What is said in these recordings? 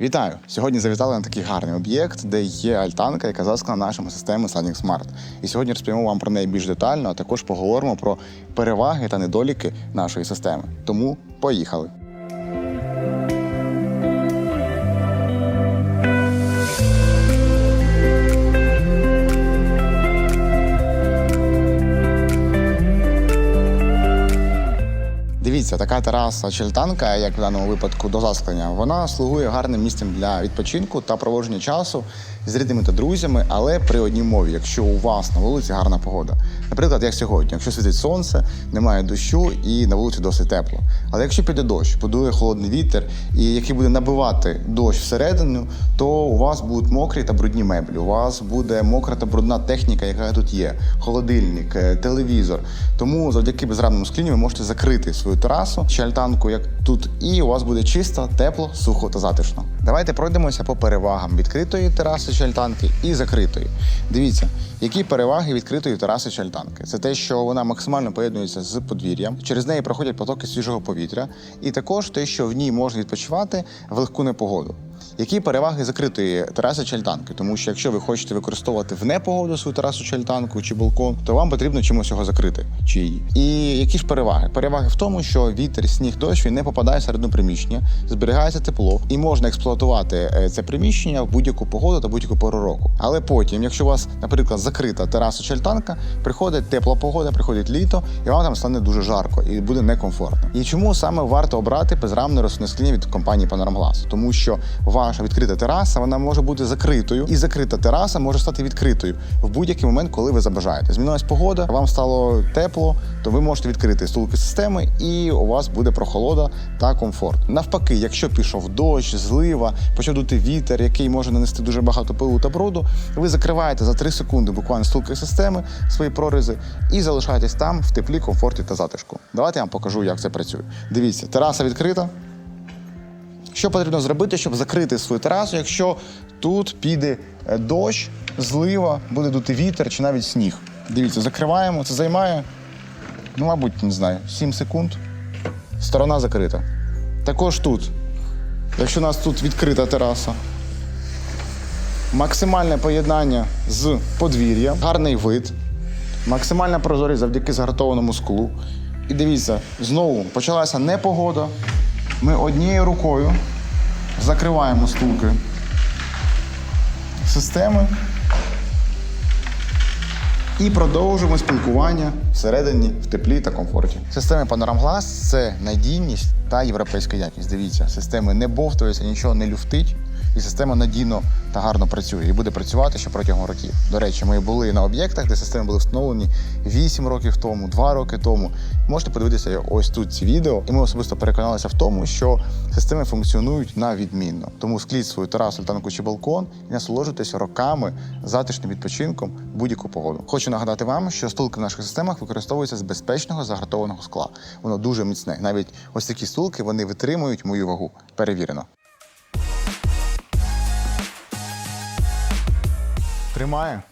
Вітаю! Сьогодні завітали на такий гарний об'єкт, де є альтанка, яка заскана нашими системами Sunning Smart. І сьогодні розповімо вам про неї більш детально, а також поговоримо про переваги та недоліки нашої системи. Тому поїхали! Дивіться, така тераса чи альтанка, як в даному випадку до засклення, вона слугує гарним місцем для відпочинку та проводження часу з рідними та друзями, але при одній мові, якщо у вас на вулиці гарна погода. Наприклад, як сьогодні, якщо світить сонце, немає дощу і на вулиці досить тепло. Але якщо піде дощ, подує холодний вітер, і який буде набивати дощ всередину, то у вас будуть мокрі та брудні меблі. У вас буде мокра та брудна техніка, яка тут є: холодильник, е, телевізор. Тому завдяки безрамному склінню ви можете закрити свою терасу чи альтанку, як тут, і у вас буде чисто, тепло, сухо та затишно. Давайте пройдемося по перевагам відкритої тераси чи і закритої. Дивіться, які переваги відкритої тераси чи. Це те, що вона максимально поєднується з подвір'ям, через неї проходять потоки свіжого повітря, і також те, що в ній можна відпочивати в легку непогоду. Які переваги закритої тераси чи альтанки? Тому що якщо ви хочете використовувати в непогоду свою терасу чи альтанку чи балкон, то вам потрібно чимось його закрити чи її. І які ж переваги? Переваги в тому, що вітер, сніг, дощ він не попадає всередину приміщення, зберігається тепло і можна експлуатувати е, це приміщення в будь-яку погоду та будь-яку пору року. Але потім, якщо у вас, наприклад, закрита тераса чи альтанка, приходить тепла погода, приходить літо, і вам там стане дуже жарко і буде некомфортно. І чому саме варто обрати безрамне розсувне скління від компанії Panoramglass? Тому що ваша відкрита тераса вона може бути закритою, і закрита тераса може стати відкритою в будь-який момент, коли ви забажаєте. Змінилась погода, вам стало тепло, то ви можете відкрити стулки системи, і у вас буде прохолода та комфорт. Навпаки, якщо пішов дощ, злива, почав дути вітер, який може нанести дуже багато пилу та бруду, ви закриваєте за 3 секунди буквально стулки системи, свої прорізи, і залишаєтесь там в теплі, комфорті та затишку. Давайте я вам покажу, як це працює. Дивіться, тераса відкрита. Що потрібно зробити, щоб закрити свою терасу, якщо тут піде е, дощ, злива, буде дути вітер чи навіть сніг? Дивіться, закриваємо, це займає, ну, мабуть, не знаю, 7 секунд. Сторона закрита. Також тут, якщо у нас тут відкрита тераса, максимальне поєднання з подвір'ям, гарний вид, максимальна прозорість завдяки загартованому склу. І дивіться, знову почалася непогода. Ми однією рукою закриваємо стулки системи і продовжуємо спілкування всередині в теплі та комфорті. Системи Panoram Glass – це надійність та європейська якість. Дивіться, системи не бовтуються, нічого не люфтить. І система надійно та гарно працює і буде працювати ще протягом років. До речі, ми були на об'єктах, де системи були встановлені 8 років тому, 2 роки тому. Можете подивитися ось тут ці відео, і ми особисто переконалися в тому, що системи функціонують на відмінно. Тому скліть свою терасу, альтанку чи балкон і насолоджуйтеся роками затишним відпочинком будь-яку погоду. Хочу нагадати вам, що стулки в наших системах використовуються з безпечного загартованого скла. Воно дуже міцне. Навіть ось такі стулки вони витримують мою вагу. Перевірено. Тримає.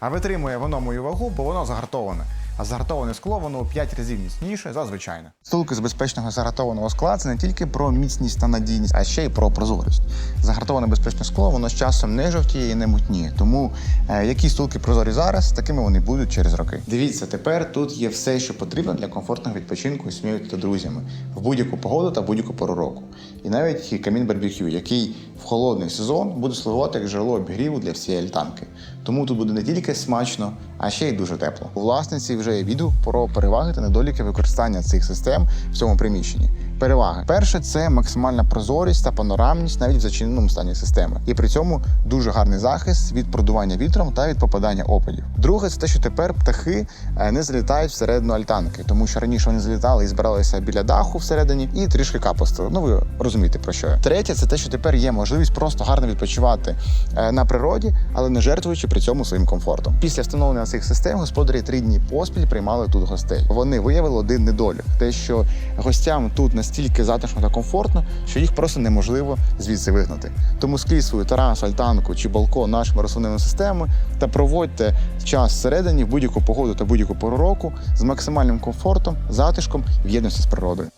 А витримує воно мою вагу, бо воно загартоване. А загартоване скло воно у 5 разів міцніше за звичайне. Стулки з безпечного загартованого скла це не тільки про міцність та надійність, а ще й про прозорість. Загартоване безпечне скло воно з часом не жовтіє і не мутніє. Тому е, які стулки прозорі зараз, такими вони будуть через роки. Дивіться, тепер тут є все, що потрібно для комфортного відпочинку з сім'єю та друзями в будь-яку погоду та будь-яку пору року. І навіть камін барбекю, який в холодний сезон буде слугувати як джерело обігріву для всієї альтанки. Тому тут буде не тільки смачно, а ще й дуже тепло. У власниці вже є відео про переваги та недоліки використання цих систем в цьому приміщенні. Переваги. Перше це максимальна прозорість та панорамність навіть в зачиненому стані системи. І при цьому дуже гарний захист від продування вітром та від попадання опадів. Друге, це те, що тепер птахи е, не залітають всередину альтанки, тому що раніше вони залітали і збиралися біля даху всередині і трішки капостили. Ну ви розумієте про що я. Третє, це те, що тепер є можливість просто гарно відпочивати е, на природі, але не жертвуючи при цьому своїм комфортом. Після встановлення цих систем господарі три дні поспіль приймали тут гостей. Вони виявили один недолік: те, що гостям тут настільки затишно та комфортно, що їх просто неможливо звідси вигнати. Тому скрізь свою терасу, альтанку чи балкон нашими розсувними системами та проводьте час всередині в будь-яку погоду та будь-яку пору року з максимальним комфортом, затишком і в єдності з природою.